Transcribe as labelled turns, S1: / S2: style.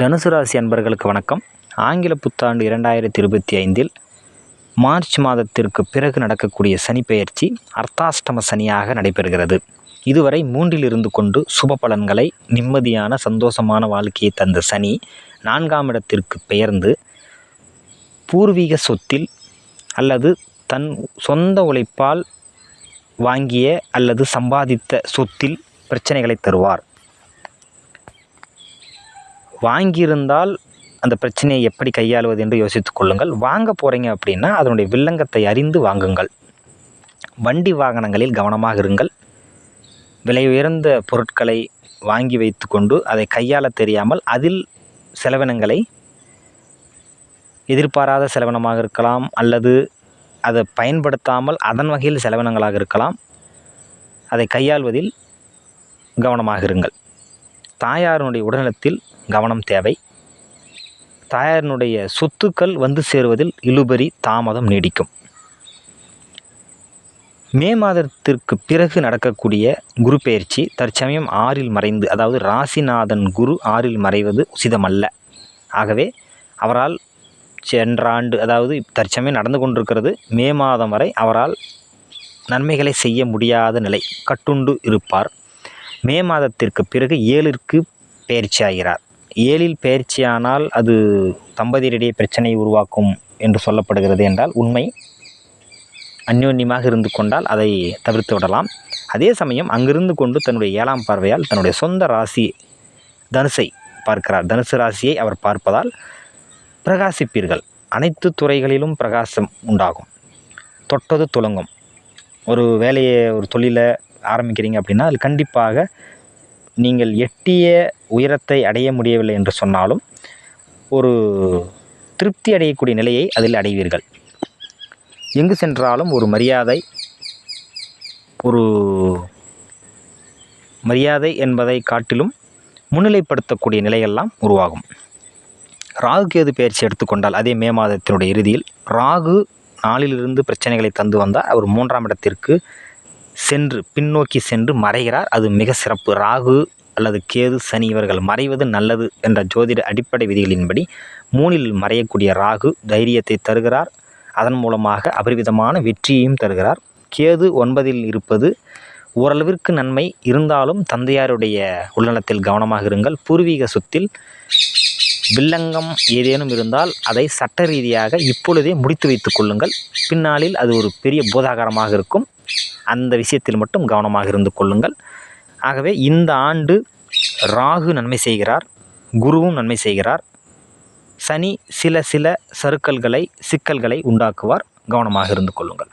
S1: தனுசு ராசி அன்பர்களுக்கு வணக்கம். ஆங்கில புத்தாண்டு இரண்டாயிரத்தி இருபத்தி ஐந்தில் மார்ச் மாதத்திற்கு பிறகு நடக்கக்கூடிய சனி பெயர்ச்சி அர்த்தாஷ்டம சனியாக நடைபெறுகிறது. இதுவரை மூன்றில் இருந்து கொண்டு சுப பலன்களை நிம்மதியான சந்தோஷமான வாழ்க்கையை தந்த சனி நான்காம் இடத்திற்கு பெயர்ந்து பூர்வீக சொத்தில் அல்லது தன் சொந்த உழைப்பால் வாங்கிய அல்லது சம்பாதித்த சொத்தில் பிரச்சனைகளை தருவார். வாங்கியிருந்தால் அந்த பிரச்சனையை எப்படி கையாளுவது என்று யோசித்துக் கொள்ளுங்கள். வாங்க போகிறீங்க அப்படின்னா அதனுடைய வில்லங்கத்தை அறிந்து வாங்குங்கள். வண்டி வாகனங்களில் கவனமாக இருங்கள். விலை உயர்ந்த பொருட்களை வாங்கி வைத்துக்கொண்டு அதை கையாள தெரியாமல் அதில் செலவினங்களை எதிர்பாராத செலவினமாக இருக்கலாம் அல்லது அதை பயன்படுத்தாமல் அதன் வகையில் செலவினங்களாக இருக்கலாம். அதை கையாள்வதில் கவனமாக இருங்கள். தாயாருடைய உடல்நலத்தில் கவனம் தேவை. தாயாரினுடைய சொத்துக்கள் வந்து சேருவதில் இழுபறி தாமதம் நீடிக்கும். மே மாதத்திற்கு பிறகு நடக்கக்கூடிய குரு பயிற்சி தற்சமயம் ஆறில் மறைந்து அதாவது ராசிநாதன் குரு ஆறில் மறைவது உசிதமல்ல. ஆகவே அவரால் சென்ற ஆண்டு அதாவது தற்சமயம் நடந்து கொண்டிருக்கிறது மே மாதம் வரை அவரால் நன்மைகளை செய்ய முடியாத நிலை. கட்டுண்டு இருப்பார். மே மாதத்திற்கு பிறகு ஏழிற்கு பயிற்சி ஆகிறார். ஏழில் பயிற்சியானால் அது தம்பதியரிடையே பிரச்சனையை உருவாக்கும் என்று சொல்லப்படுகிறது என்றால் உண்மை. அந்யோன்யமாக இருந்து கொண்டால் அதை தவிர்த்து விடலாம். அதே சமயம் அங்கிருந்து கொண்டு தன்னுடைய ஏழாம் பார்வையால் தன்னுடைய சொந்த ராசி தனுசை பார்க்கிறார். தனுசு ராசியை அவர் பார்ப்பதால் பிரகாசிப்பீர்கள். அனைத்து துறைகளிலும் பிரகாசம் உண்டாகும். தொட்டது துலங்கும் ஒரு வேலையை ஒரு தொழிலை ஆரம்பிக்கிறீங்க அப்படின்னா அதில் கண்டிப்பாக நீங்கள் எட்டிய உயரத்தை அடைய முடியவில்லை என்று சொன்னாலும் ஒரு திருப்தி அடையக்கூடிய நிலையை அதில் அடைவீர்கள். எங்கு சென்றாலும் ஒரு மரியாதை ஒரு மரியாதை என்பதை காட்டிலும் முன்னிலைப்படுத்தக்கூடிய நிலையெல்லாம் உருவாகும். ராகு கேது பயிற்சி எடுத்துக்கொண்டால் அதே மே மாதத்தினுடைய இறுதியில் ராகு நாளிலிருந்து பிரச்சனைகளை தந்து வந்தால் அவர் மூன்றாம் இடத்திற்கு சென்று பின்னோக்கி சென்று மறைகிறார். அது மிக சிறப்பு. ராகு அல்லது கேது சனி இவர்கள் மறைவது நல்லது என்ற ஜோதிட அடிப்படை விதிகளின்படி மூணில் மறையக்கூடிய ராகு தைரியத்தை தருகிறார். அதன் மூலமாக அபரிவிதமான வெற்றியையும் தருகிறார். கேது ஒன்பதில் இருப்பது ஓரளவிற்கு நன்மை இருந்தாலும் தந்தையாருடைய உள்நலத்தில் கவனமாக இருங்கள். பூர்வீக சொத்தில் வில்லங்கம் ஏதேனும் இருந்தால் அதை சட்ட ரீதியாக இப்பொழுதே முடித்து வைத்துக் கொள்ளுங்கள். பின்னாளில் அது ஒரு பெரிய பூதாகரமாக இருக்கும். அந்த விஷயத்தில் மட்டும் கவனமாக இருந்து கொள்ளுங்கள். ஆகவே இந்த ஆண்டு ராகு நன்மை செய்கிறார் குருவும் நன்மை செய்கிறார். சனி சில சில சறுக்கல்களை சிக்கல்களை உண்டாக்குவார். கவனமாக இருந்து கொள்ளுங்கள்.